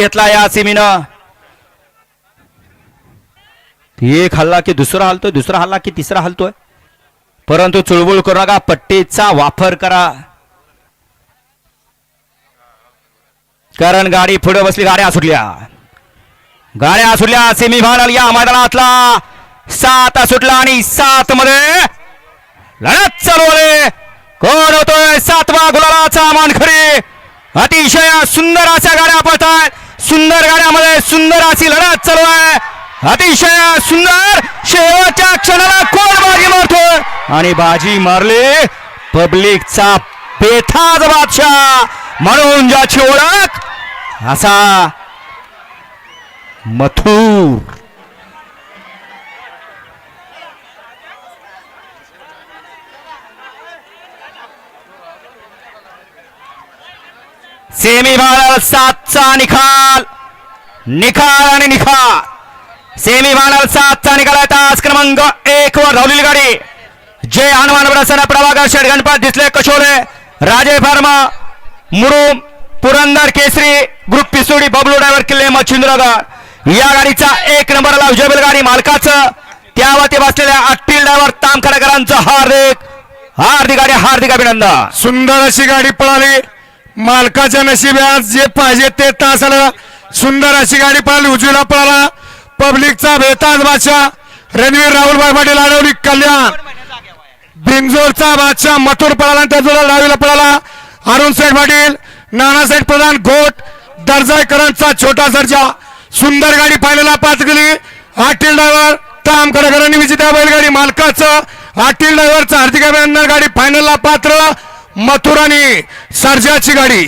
घेतला या सिमीनं. एक हल्ला की दुसरा हलतोय दुसरा हल्ला की तिसरा हलतोय? परंतु चुळबुळ करू नका पट्टीचा वापर करा. कारण गाडी पुढे बसली गाड्या सुटल्या. गाड्या सुटल्या सिमी फायनल या मैदानातला. सात सुटला आणि सात मध्ये लढत चालू कोण होतोय? सातवा गुलालाचा मानखरी. अतिशय सुंदर अशा गाड्या पळतात सुंदर गाड्यामध्ये सुंदर अशी लढत चालू आहे. अतिशय सुंदर. शेवटच्या क्षणाला कोण बाजी मारतो? आणि बाजी मारली. पब्लिकचा पेथाज बादशाह. म्हणून ज्याची ओळख असा मथूर. सेमी फायनल सातचा निकाल. निकाल आणि निकाल सेमी फायनल सातचा निकाल तास क्रमांक एक वर धावलेली गाडी जय हनुमान प्रसन्न प्रभाकर शेठ गणपत दिसले कशोरे. Raje pharma Murum Purandar Kesari group पिसोडी Bablu driver किल्ले मच्छिंद्रगड या गाडीचा एक नंबरला विजय गाडी मालकाचं. त्यावरती बसलेल्या अट्टील ड्रायव्हर तामखडेकरांचं हार्दिक हार्दिक गाडी हार्दिक अभिनंदन. सुंदर अशी गाडी पळाली. मालकाच्या नशिबात जे पाहिजे ते तासाला सुंदर अशी गाडी पळाली उजवीला पळाला. पब्लिकचा बेताज बादशाह. रणवीर राहुलभाई पाटील अडवली कल्याण. बिंजोरचा बादशाह मथुर पळाला त्या त्याजवळ डावीला पळाला. अरुण साहेब पाटील नानासाहेब प्रधान घोट दर्जाकरांचा छोटा सर्जा सुंदर गाडी पाहिलेला पाच गेली. आटील ड्रायव्हर ताम कडेकरांनी विजेत्या बैलगाडी मालकाचं. आटील ड्रायव्हरचं हार्दिक अभिनंदन. गाडी फायनलला पात्र. मथुरानी आणि सर्जाची गाडी.